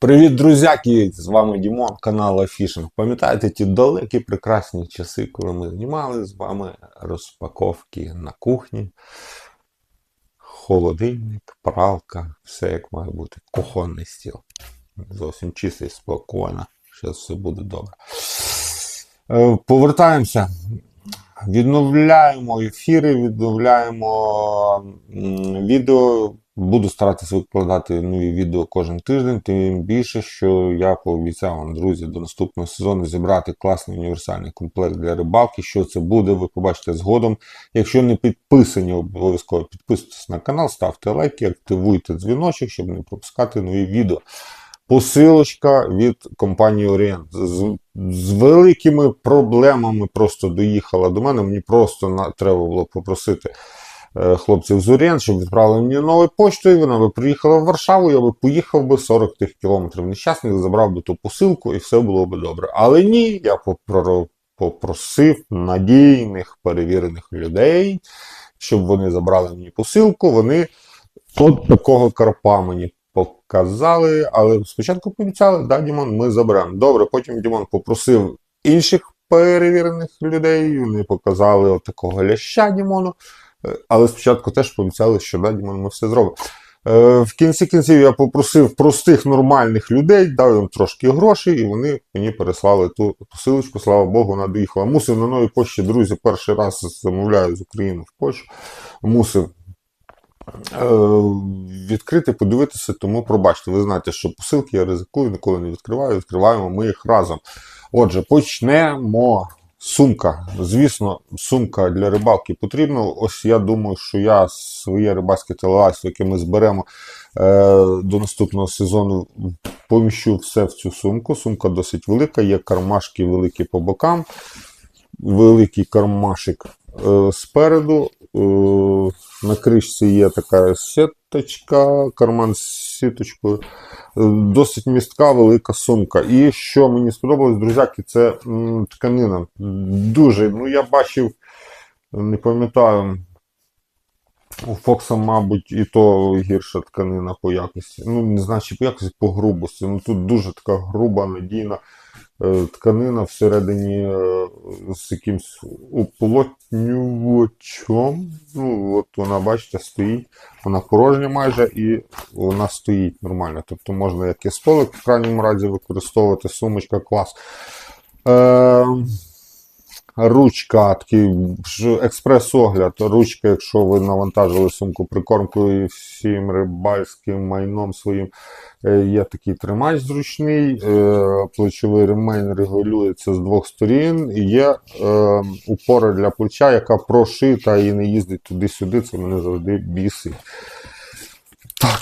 Привіт, друзяки! З вами Дімон, канал Афішинг. Пам'ятаєте ті далекі прекрасні часи, коли ми знімали з вами розпаковки на кухні, холодильник, пралка, все як має бути. Кухонний стіл. Зовсім чистий, спокійно. Зараз все буде добре. Е, Повертаємося. Відновляємо ефіри, відновляємо відео. Буду старатися викладати нові відео кожен тиждень, тим більше, що я пообіцяв вам, друзі, до наступного сезону зібрати класний універсальний комплект для рибалки. Що це буде, ви побачите згодом. Якщо не підписані, обов'язково підписуйтесь на канал, ставте лайки, активуйте дзвіночок, щоб не пропускати нові відео. Посилочка від компанії Orient. З, з великими проблемами просто доїхала до мене. Мені просто на, треба було попросити хлопців з Orient, щоб відправили мені новою поштою. Вона би приїхала в Варшаву, я би поїхав би 40 тих кілометрів нещасних, забрав би ту посилку і все було би добре. Але ні, я попросив надійних перевірених людей, щоб вони забрали мені посилку. Вони от такого карпа мені показали, але спочатку пообіцяли, да, Дімон, ми заберемо. Добре, потім Дімон попросив інших перевірених людей, вони показали от такого ляща Дімону. Е, Але спочатку теж пообіцяли, що да, ми все зробимо. Е, В кінці кінців я попросив простих нормальних людей, дав їм трошки грошей, і вони мені переслали ту посилочку. Слава Богу, вона доїхала. Мусив на новій пошті, друзі, перший раз замовляю з України в Польщу. Мусив е, відкрити, подивитися, тому пробачте. Ви знаєте, що посилки я ризикую, ніколи не відкриваю. Відкриваємо ми їх разом. Отже, почнемо. Сумка. Звісно, сумка для рибалки потрібна. Ось я думаю, що я своє рибальське телелайство, яке ми зберемо е, до наступного сезону, поміщу все в цю сумку. Сумка досить велика, є кармашки великі по бокам, великий кармашик е, спереду. Е, на кришці є така сіточка, карман з сіточкою. Е, Досить містка, велика сумка. І що мені сподобалось, друзяки, це тканина. Дуже. Ну, я бачив, не пам'ятаю, у Фокса, мабуть, і то гірша тканина по якості. Ну, не знаю, чи по якості, по грубості. Ну тут дуже така груба, надійна е, тканина всередині е, з якимсь уплотнювачом. Ну, от вона, бачите, стоїть. Вона порожня майже і вона стоїть нормально. Тобто можна як і столик в крайньому разі використовувати, сумочка клас. Е, ручка, такий експрес-огляд. Ручка, якщо ви навантажили сумку прикормкою всім рибальським майном своїм, е, є такий тримач зручний, е, плечовий ремень регулюється з двох сторін, і є е, упора для плеча, яка прошита і не їздить туди-сюди. Це мене завжди бісить. Так,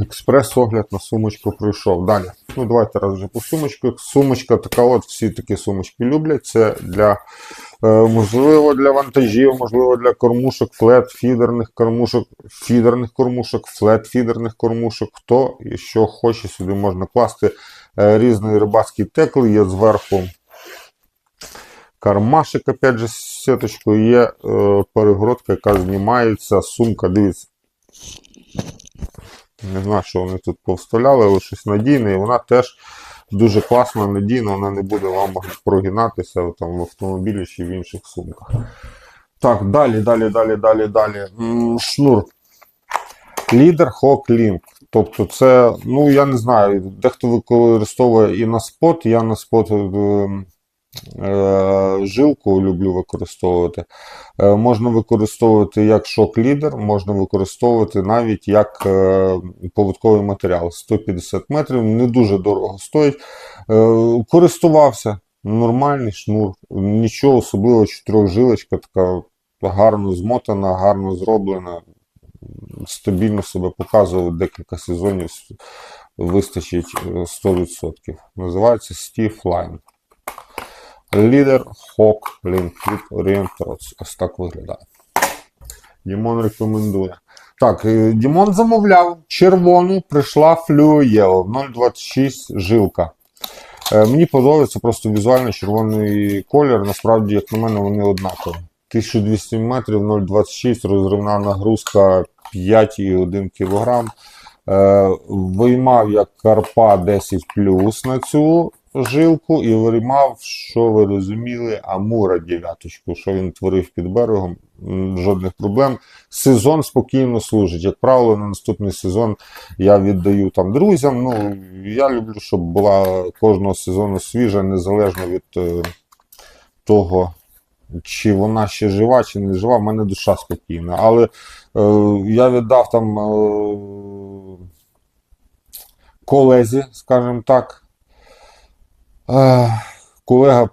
експрес-огляд на сумочку пройшов. Далі. Ну, давайте раз вже по сумочках. Сумочка така, от всі такі сумочки люблять. Це для, е, можливо, для вантажів, можливо, для кормушок, флет-фідерних кормушок, фідерних кормушок, флет-фідерних кормушок. Хто і що хоче, сюди можна класти е, різний рибацький текл, є зверху. Кармашик, опять же, сіточкою, є е, перегородка, яка знімається, сумка, дивіться. Не знаю, що вони тут повставляли, але щось надійне, і вона теж дуже класна, надійна, вона не буде вам прогинатися там, в автомобілі чи в інших сумках. Так, далі, далі, далі, далі, далі. Шнур. Лідер Link. Тобто це, ну я не знаю, дехто використовує і на спот, я на спот е, жилку люблю використовувати. Е, Можна використовувати як шок-лідер, можна використовувати навіть як е, поводковий матеріал. 150 метрів, не дуже дорого стоїть. Е, Користувався, нормальний шнур, нічого особливого, чотирьохжилочка, така гарно змотана, гарно зроблена, стабільно себе показував декілька сезонів, вистачить е, 100%. Називається Steve Line. Лідер Hawk Link від Ось так виглядає. Дімон рекомендує. Так, е, Дімон замовляв червону, прийшла Fluo 026 жилка. Е, Мені подобається просто візуально червоний колір. Насправді, як на мене, вони однакові. 1200 метрів, 0,26, розривна нагрузка 5,1 кг. Е, виймав я Карпа 10 на цю жилку і виймав, що ви розуміли, Амура дев'яточку, що він творив під берегом, жодних проблем. Сезон спокійно служить. Як правило, на наступний сезон я віддаю там друзям. Ну, я люблю, щоб була кожного сезону свіжа, незалежно від е, того, чи вона ще жива, чи не жива. В мене душа спокійна. Але е, я віддав там е, колезі, скажімо так. Колега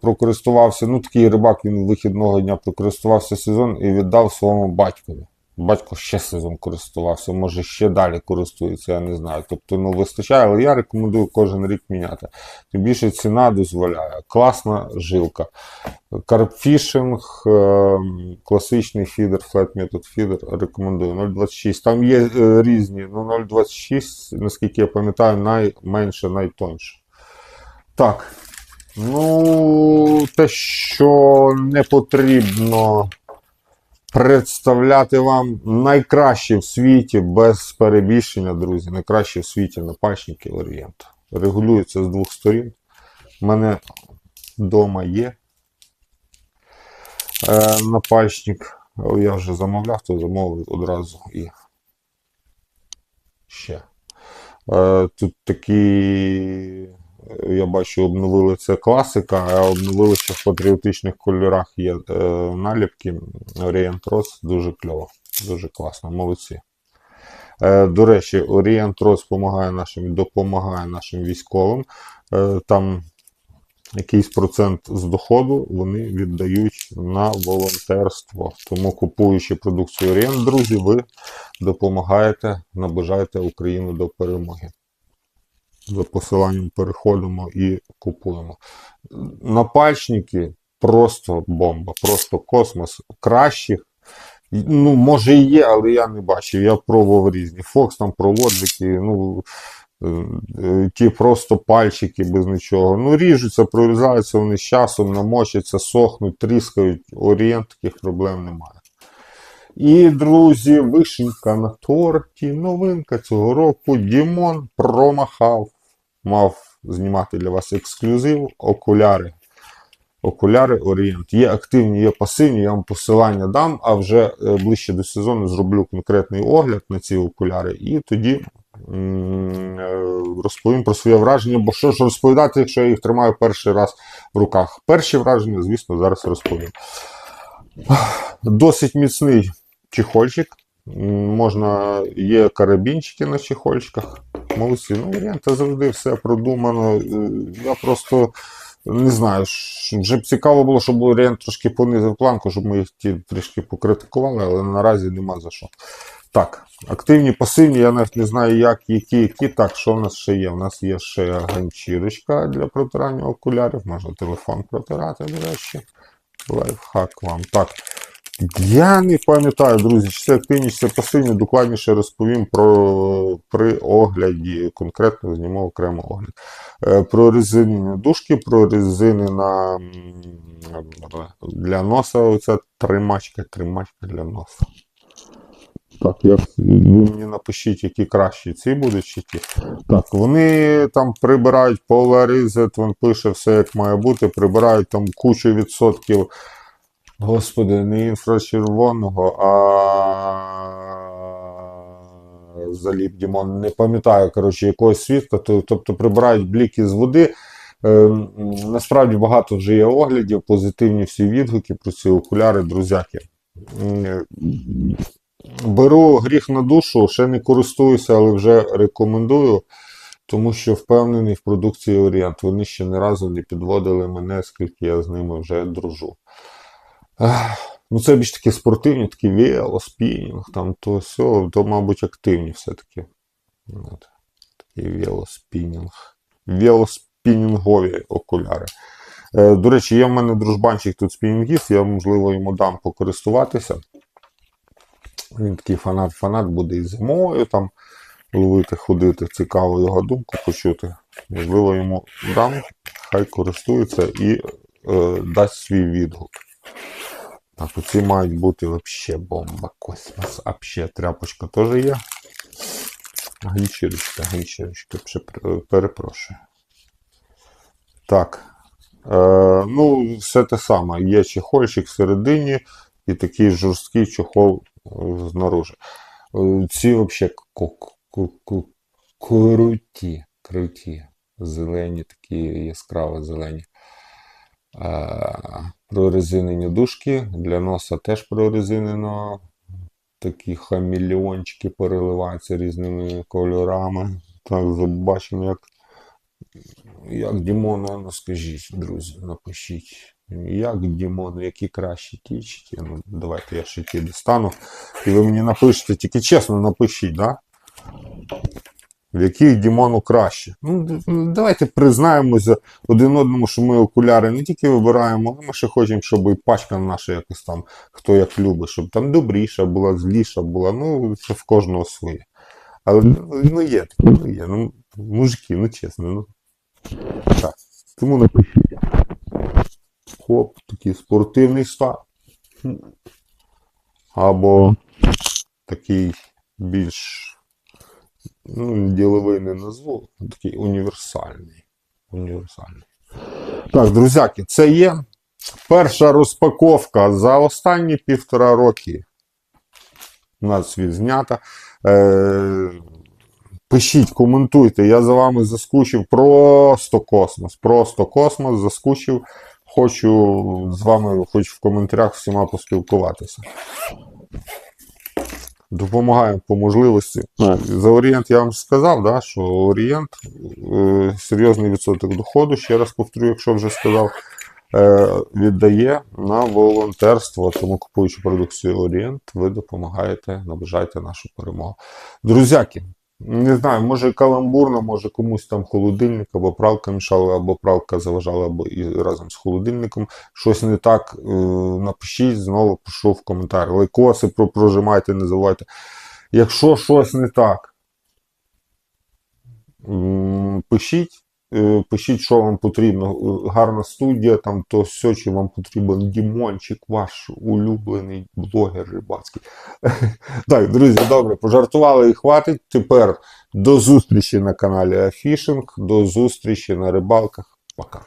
прокористувався, ну такий рибак, він вихідного дня прокористувався сезон і віддав своєму батькові. Батько ще сезон користувався, може ще далі користується, я не знаю. Тобто, ну вистачає, але я рекомендую кожен рік міняти. Тим більше ціна дозволяє. Класна жилка. Карпфішинг, е, класичний фідер, Flat Method Feeder, рекомендую. 0,26. Там є е, різні, ну 0,26, наскільки я пам'ятаю, найменше, найтонше. Так. Ну, те, що не потрібно представляти вам найкраще в світі без перебільшення, друзі. Найкраще в світі напальники Орієнт. Регулюється з двох сторін. У мене вдома є е, напальчник. Я вже замовляв, то замовив одразу і ще. Е, тут такі, я бачу, обновили це класика, а обновили ще в патріотичних кольорах є е, наліпки. Orient Rose дуже кльово, дуже класно, молодці. Е, до речі, Orient Rose допомагає нашим, допомагає нашим військовим. Е, там якийсь процент з доходу вони віддають на волонтерство. Тому купуючи продукцію Orient, друзі, ви допомагаєте, наближаєте Україну до перемоги. За посиланням переходимо і купуємо. Напальчники просто бомба, просто космос. Кращих. Ну, може і є, але я не бачив. Я пробував різні. Фокс там проводники, ну е, е, ті просто пальчики без нічого. Ну, ріжуться, прорізаються вони з часом, намочаться, сохнуть, тріскають. Орієнт таких проблем немає. І, друзі, вишенька на торті. Новинка цього року. Дімон промахав. Мав знімати для вас ексклюзив. Окуляри. Окуляри Орієнт. Є активні, є пасивні, я вам посилання дам, а вже е, ближче до сезону зроблю конкретний огляд на ці окуляри. І тоді е, розповім про своє враження. Бо що ж розповідати, якщо я їх тримаю перший раз в руках? Перші враження, звісно, зараз розповім. Досить міцний чехольчик. Можна, є карабінчики на чехольчиках. Молодці. Ну, варіанти завжди все продумано. Е, Я просто не знаю, вже б цікаво було, щоб Орієнт трошки понизив планку, щоб ми їх ті трішки покритикували, але наразі нема за що. Так, активні, пасивні, я навіть не знаю, як, які, які. Так, що в нас ще є? У нас є ще ганчірочка для протирання окулярів, можна телефон протирати, до речі. Лайфхак вам. Так. Я не пам'ятаю, друзі, чи це активні, чи пасивні, докладніше розповім про при огляді. Конкретно зніму окремо огляд. Е, Про резинні дужки, про резини на, для носа. Оця тримачка, тримачка для носа. Так, як ви мені напишіть, які кращі ці будуть чи ті. Так, вони там прибирають Polarized, він пише все як має бути, прибирають там кучу відсотків. Господи, не інфрачервоного, а заліп Дімон, не пам'ятаю, коротше, якогось світла, тобто прибирають бліки з води. Е, Насправді багато вже є оглядів, позитивні всі відгуки про ці окуляри, друзяки. Беру гріх на душу, ще не користуюся, але вже рекомендую, тому що впевнений в продукції Орієнт. Вони ще ні разу не підводили мене, скільки я з ними вже дружу. Ну, це більш такі спортивні, такі велоспінінг, там то все, то, мабуть, активні все-таки. От. Такий велоспінінг. Велоспінінгові окуляри. Е, до речі, є в мене дружбанчик тут спінінгіст, я, можливо, йому дам покористуватися. Він такий фанат-фанат буде і зимою там ловити, ходити. Цікаво його думку почути. Можливо, йому дам, хай користується і е, дасть свій відгук. Так, оці мають бути взагалі бомба, космос, взагалі тряпочка теж є. Ганчірочка, ганчірочка, перепрошую. Так. Е, ну, все те саме. Є чехольчик всередині і такий жорсткий чохол е, знаружи. Е, Ці взагалі круті, круті. Зелені, такі яскраво зелені. Е, Прорезинені дужки. Для носа теж прорезинено. Такі хамелеончики переливаються різними кольорами. Так, побачимо, як, як Дімону, ну скажіть, друзі, напишіть. Як Дімону, які кращі ті чи ті. Ну, давайте я ще ті достану. І ви мені напишете, тільки чесно напишіть, да? В яких Дімону краще. Ну, ну, давайте признаємося один одному, що ми окуляри не тільки вибираємо, але ми ще хочемо, щоб і пачка наша якось там, хто як любить, щоб там добріша була, зліша була. Ну, це в кожного своє. Але ну, ну є ну є. Ну, мужики, ну чесно. Ну. Так. Тому напишіть. Хоп, такий спортивний стан. Або такий більш ну, діловий не назву, такий універсальний. універсальний. Так, друзяки, це є перша розпаковка за останні півтора роки. У нас відзнята. Е, пишіть, коментуйте. Я за вами заскучив просто космос. Просто космос, заскучив. Хочу з вами, хоч в коментарях всіма поспілкуватися. Допомагаємо по можливості. За Орієнт я вам сказав, да, що Орієнт е, серйозний відсоток доходу, ще раз повторю, якщо вже сказав, е, віддає на волонтерство. Тому купуючи продукцію Орієнт, ви допомагаєте, наближаєте нашу перемогу. Друзяки, не знаю, може каламбурно, може комусь там холодильник або пралка мішала, або пралка заважала, або і разом з холодильником. Щось не так, е, напишіть, знову пишу в коментар. Лайкоси про- прожимайте, не забувайте. Якщо щось не так, пишіть. Е, Пишіть, що вам потрібно. Е, Гарна студія, там то все, чи вам потрібен Дімончик, ваш улюблений блогер рибацький. Так, друзі, добре, пожартували і хватить. Тепер до зустрічі на каналі Афішинг, до зустрічі на рибалках. Пока.